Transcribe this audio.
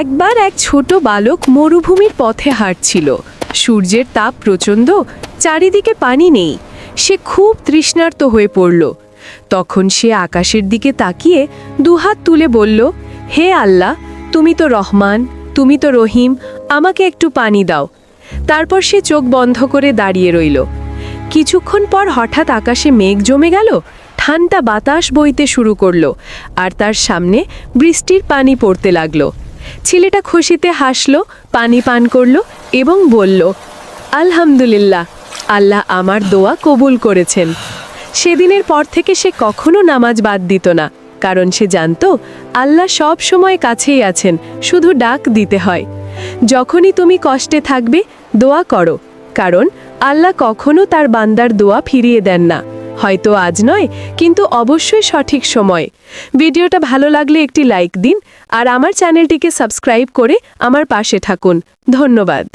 একবার এক ছোট বালক মরুভূমির পথে হাঁটছিল। সূর্যের তাপ প্রচণ্ড, চারিদিকে পানি নেই। সে খুব তৃষ্ণার্ত হয়ে পড়ল। তখন সে আকাশের দিকে তাকিয়ে দুহাত তুলে বলল, হে আল্লাহ, তুমি তো রহমান, তুমি তো রহিম, আমাকে একটু পানি দাও। তারপর সে চোখ বন্ধ করে দাঁড়িয়ে রইল। কিছুক্ষণ পর হঠাৎ আকাশে মেঘ জমে গেল, ঠান্ডা বাতাস বইতে শুরু করল, আর তার সামনে বৃষ্টির পানি পড়তে লাগল। ছেলেটা খুশিতে হাসলো, পানি পান করল এবং বলল, আলহামদুলিল্লাহ, আল্লাহ আমার দোয়া কবুল করেছেন। সেদিনের পর থেকে সে কখনো নামাজ বাদ দিত না, কারণ সে জানতো আল্লাহ সব সময় কাছেই আছেন, শুধু ডাক দিতে হয়। যখনই তুমি কষ্টে থাকবে, দোয়া করো, কারণ আল্লাহ কখনো তার বান্দার দোয়া ফিরিয়ে দেন না। হয়তো আজ নয়, কিন্তু অবশ্যই সঠিক সময়। ভিডিওটা ভালো লাগলে একটি লাইক দিন আর আমার চ্যানেলটিকে সাবস্ক্রাইব করে আমার পাশে থাকুন। ধন্যবাদ।